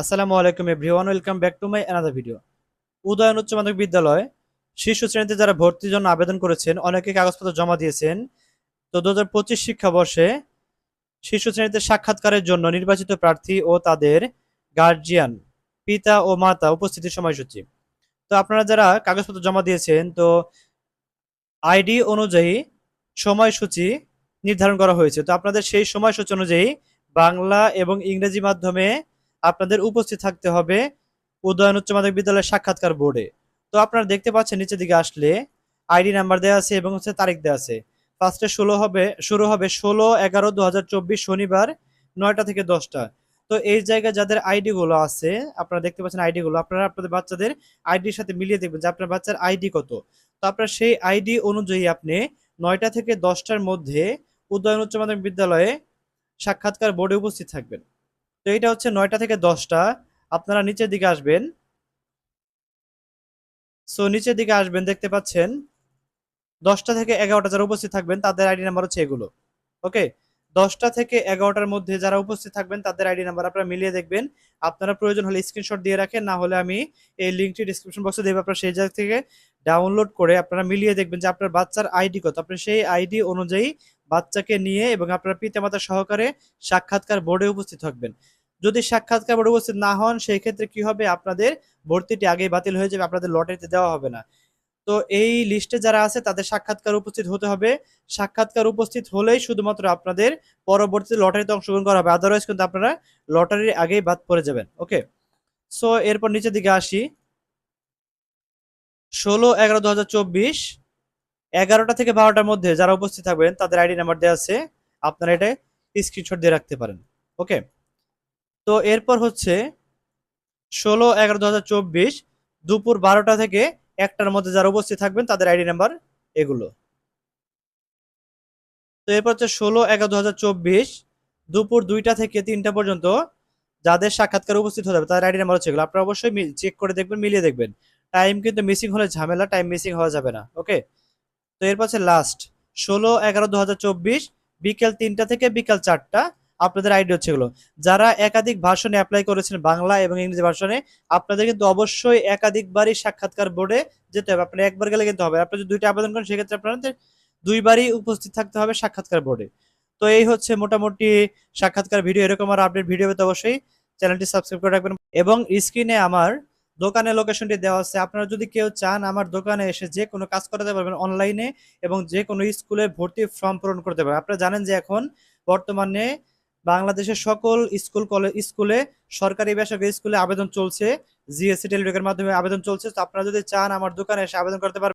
আসসালামু আলাইকুম everyone, welcome back to my another video Udayan উচ্চ মাধ্যমিক বিদ্যালয় শীর্ষ শ্রেণীতে যারা ভর্তির জন্য আবেদন করেছেন, অনেকে কাগজপত্র জমা দিয়েছেন। তো দু হাজার পঁচিশ শিক্ষাবর্ষে শীর্ষ শ্রেণীতে সাক্ষাৎকারের জন্য নির্বাচিত প্রার্থী ও তাদের গার্জিয়ান পিতা ও মাতা উপস্থিতির সময়সূচি। তো আপনারা যারা কাগজপত্র জমা দিয়েছেন, তো আইডি অনুযায়ী সময়সূচি নির্ধারণ করা হয়েছে। তো আপনাদের সেই সময়সূচি অনুযায়ী বাংলা এবং ইংরেজি মাধ্যমে আপনাদের উপস্থিত থাকতে হবে উদয়ন উচ্চ মাধ্যমিক বিদ্যালয়ের সাক্ষাৎকার বোর্ডে। তো আপনারা দেখতে পাচ্ছেন, নিচের দিকে আসলে আইডি নাম্বার দেওয়া আছে এবং হচ্ছে তারিখ দেওয়া আছে। ফার্স্টে ষোলো হবে, শুরু হবে ষোলো এগারো দু শনিবার নয়টা থেকে দশটা। তো এই জায়গায় যাদের আইডি গুলো আছে, আপনারা দেখতে পাচ্ছেন আইডি গুলো আপনারা আপনাদের বাচ্চাদের আইডির সাথে মিলিয়ে দেখবেন যে আপনার বাচ্চার আইডি কত। তো আপনার সেই আইডি অনুযায়ী আপনি নয়টা থেকে দশটার মধ্যে উদয়ন উচ্চ মাধ্যমিক বিদ্যালয়ে সাক্ষাৎকার বোর্ডে উপস্থিত থাকবেন। তো এটা হচ্ছে নয়টা থেকে দশটা। আপনারা নিচের দিকে আসবেন। সো নিচের দিকে আসবেন, দেখতে পাচ্ছেন। দশটা থেকে এগারোটা যারা উপস্থিত থাকবেন, তাদের আইডি নাম্বার হচ্ছে এগুলো। ওকে দশটা থেকে এগারোটার মধ্যে যারা উপস্থিত থাকবেন, তাদের আইডি নাম্বার আপনারা মিলিয়ে দেখবেন। আপনারা প্রয়োজন হলে স্ক্রিনশট দিয়ে রাখেন, না হলে আমি এই লিঙ্কটি ডিসক্রিপশন বক্সে দেবো। আপনারা সেই জায়গা থেকে ডাউনলোড করে আপনারা মিলিয়ে দেখবেন যে আপনার বাচ্চার আইডি কত। আপনি সেই আইডি অনুযায়ী বাচ্চাকে নিয়ে এবং আপনার পিতামাতা সহকারে সাক্ষাৎকার বোর্ডে উপস্থিত থাকবেন। যদি সাক্ষাৎকার বোর্ডে উপস্থিত না হন সেই ক্ষেত্রে কি হবে? আপনাদের ভর্তিটি আগেই বাতিল হয়ে যাবে, আপনাদের লটারিতে দেওয়া হবে না। তো এই লিস্টে যারা আছে, তাদের সাক্ষাৎকার উপস্থিত হতে হবে। সাক্ষাৎকার উপস্থিত হলেই শুধুমাত্র আপনাদের পরবর্তীতে লটারিতে অংশগ্রহণ করা হবে। আদারওয়াইজ কিন্তু আপনারা লটারির আগেই বাদ পড়ে যাবেন। ওকে সো এরপর নিচের দিকে আসি। ষোলো এগারো দু এগারোটা থেকে বারোটার মধ্যে যারা উপস্থিত থাকবেন, তাদের আইডি নাম্বার দেওয়া আছে। আপনারা এটা স্ক্রিনশট দিয়ে রাখতে পারেন। ওকে? তো এরপর হচ্ছে ষোলো এগারো দু চব্বিশ দুপুর বারোটা থেকে একটার মধ্যে যারা উপস্থিত থাকবেন, তাদের আইডি নাম্বার এগুলো। তো এরপর হচ্ছে ষোলো এগারো দু চব্বিশ দুপুর দুইটা থেকে তিনটা পর্যন্ত যাদের সাক্ষাৎকার উপস্থিত হতে হবে তাদের আইডি নাম্বার হচ্ছে এগুলো। আপনারা অবশ্যই চেক করে দেখবেন, মিলিয়ে দেখবেন। টাইম কিন্তু মিসিং হলে ঝামেলা টাইম মিসিং হওয়া যাবে না। ওকে? তো এরপর হচ্ছে লাস্ট ষোলো, এগারো দু বিকেল তিনটা থেকে বিকেল চারটা, আপনাদের আইডি হচ্ছে এগুলো। যারা একাধিক ভার্সনে অ্যাপ্লাই করেছেন বাংলা এবং ইংরেজি ভার্সনে আপনাদের কিন্তু অবশ্যই একাধিকবারই সাক্ষাৎকার বোর্ডে যেতে হবে। আপনার একবার গেলে কিন্তু হবে। আপনি যদি দুইটা আবেদন করেন, সেক্ষেত্রে আপনাদের দুইবারই উপস্থিত থাকতে হবে সাক্ষাৎকার বোর্ডে তো এই হচ্ছে মোটামুটি সাক্ষাৎকার ভিডিও এরকম আর আপডেট ভিডিও পেতে অবশ্যই চ্যানেলটি সাবস্ক্রাইব করে রাখবেন। এবং স্ক্রিনে আমার দোকানের লোকেশনটি দেওয়া আছে। আপনারা যদি কেউ চান আমার দোকানে এসে যে কোনো কাজ করাতে পারবেন অনলাইনে এবং যে কোনো স্কুলে ভর্তি ফর্ম পূরণ করতে পারবেন। আপনারা জানেন যে এখন বর্তমানে বাংলাদেশের সকল স্কুল কলেজ স্কুলে সরকারি বেসরকারি স্কুলে আবেদন চলছে। জিএসসি টেলিটকের মাধ্যমে আবেদন চলছে। তো আপনারা যদি চান আমার দোকানে এসে আবেদন করতে পারবেন